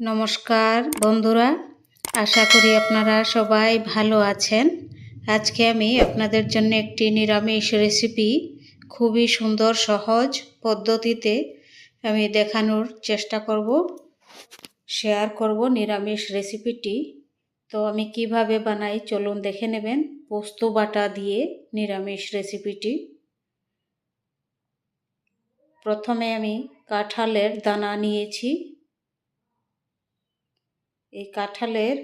নমস্কার বন্ধুরা, আশা করি আপনারা সবাই ভালো আছেন। আজকে আমি আপনাদের জন্য একটি নিরামিষ রেসিপি, খুবই সুন্দর, সহজ পদ্ধতিতে আমি দেখানোর চেষ্টা করব, শেয়ার করব নিরামিষ রেসিপিটি। তো আমি কীভাবে বানাই চলুন দেখে নেবেন, পোস্ত বাটা দিয়ে নিরামিষ রেসিপিটি। প্রথমে আমি কাঁঠালের দানা নিয়েছি। এই কাঁঠালের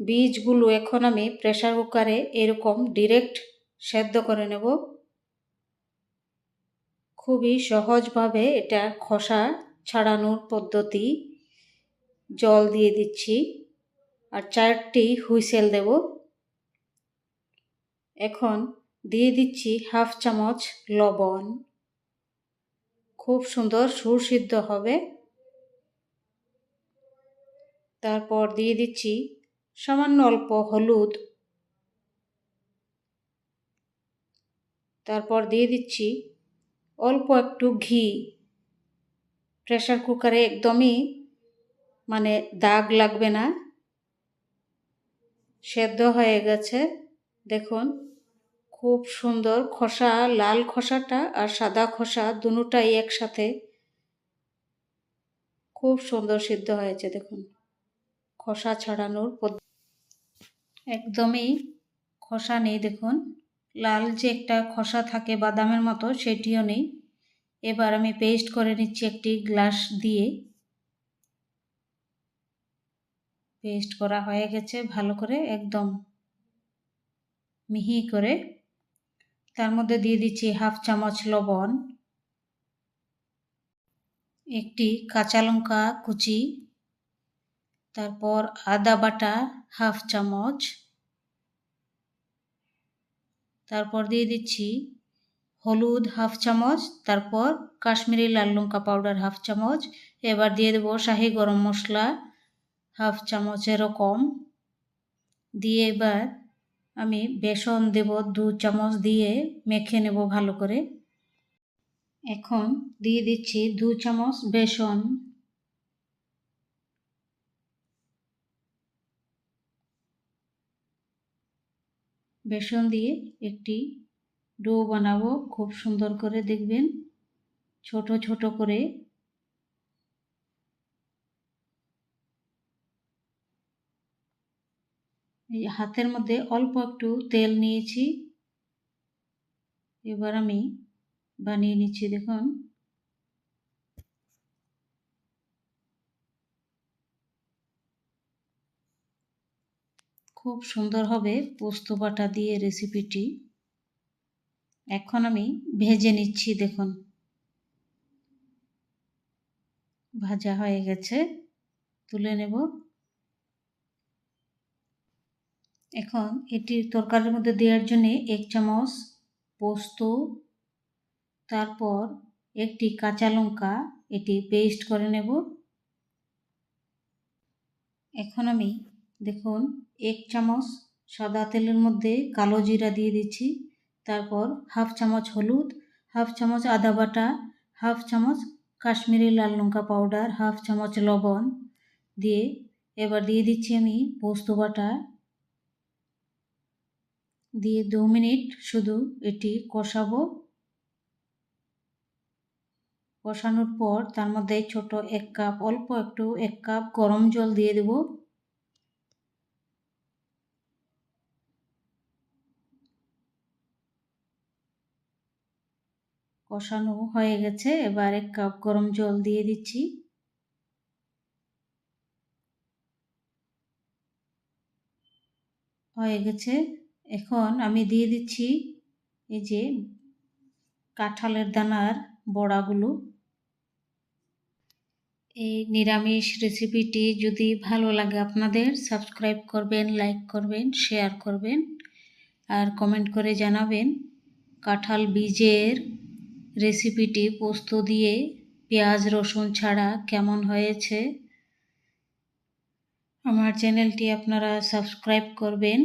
বীজগুলো এখন আমি প্রেশার কুকারে এরকম ডিরেক্ট সেদ্ধ করে নেব। খুবই সহজভাবে এটা খোসা ছাড়ানোর পদ্ধতি জল দিয়ে দিচ্ছি আর চারটি হুইসেল দেব। এখন দিয়ে দিচ্ছি হাফ চামচ লবণ। খুব সুন্দর সুসিদ্ধ হবে। তারপর দিয়ে দিচ্ছি সামান্য অল্প হলুদ। তারপর দিয়ে দিচ্ছি অল্প একটু ঘি। প্রেশার কুকারে একদমই মানে দাগ লাগবে না। সেদ্ধ হয়ে গেছে। দেখুন, খুব সুন্দর খোসা, লাল খোসাটা আর সাদা খোসা দুটাই একসাথে। খুব সুন্দর সিদ্ধ হয়েছে, দেখুন। খোসা ছাড়ানোর একদমই খোসা নেই, দেখুন। লাল যে একটা খোসা থাকে বাদামের মতো, সেটিও নেই। এবার আমি পেস্ট করে নিচ্ছি একটি গ্লাস দিয়ে। পেস্ট করা হয়ে গেছে ভালো করে, একদম মিহি করে। তার মধ্যে দিয়ে দিচ্ছি হাফ চামচ লবণ, একটি কাঁচা লঙ্কা কুচি তারপর আদা বাটা, হাফ চামচ। তারপর দিয়ে দিচ্ছি হলুদ হাফ চামচ, তারপর কাশ্মীরি লাল লঙ্কা পাউডার হাফ চামচ। এবার দিয়ে দেবো শাহি গরম মশলা হাফ চামচ এরকম দিয়ে এবার আমি বেসন দেব দু চামচ দিয়ে, মেখে নেব ভালো করে। এখন দিয়ে দিচ্ছি দু চামচ বেসন। বেসন দিয়ে একটি ডো বানাবো। খুব সুন্দর করে দেখবেন। ছোট ছোট করে এই হাতের মধ্যে অল্প একটু তেল নিয়েছি। এবার আমি বানিয়ে নিচ্ছি, দেখুন। খুব সুন্দর হবে পোস্ত বাটা দিয়ে রেসিপিটি এখন আমি ভেজে নিচ্ছি, দেখুন। ভাজা হয়ে গেছে, তুলে নেব। এখন এটি তরকারির মধ্যে দেওয়ার জন্য এক চামচ পোস্ত, তারপর একটি কাঁচা লঙ্কা, এটি পেস্ট করে নেব। এখন আমি দেখুন, এক চামচ সাদা তেলের মধ্যে কালো জিরা দিয়ে দিচ্ছি। তারপর হাফ চামচ হলুদ, হাফ চামচ আদা বাটা, হাফ চামচ কাশ্মীরি লাল লঙ্কা পাউডার, হাফ চামচ লবণ দিয়ে এবার দিয়ে দিচ্ছি আমি পোস্ত বাটা। দিয়ে দু মিনিট শুধু এটি কষাবো। কষানোর পর তার মধ্যে ছোট এক কাপ, অল্প একটু এক কাপ গরম জল দিয়ে দেবো। কষানো হয়ে গেছে। এবার এক কাপ গরম জল দিয়ে দিচ্ছি। হয়ে গেছে। এখন আমি দিয়ে দিচ্ছি এই যে কাঁঠালের দানার বড়াগুলো। এই নিরামিষ রেসিপিটি যদি ভালো লাগে আপনাদের, সাবস্ক্রাইব করবেন, লাইক করবেন, শেয়ার করবেন আর কমেন্ট করে জানাবেন কাঁঠাল বীজের রেসিপিটি পোস্ত দিয়ে পেঁয়াজ রসুন ছাড়া কেমন হয়েছে? আমার চ্যানেলটি আপনারা সাবস্ক্রাইব করবেন।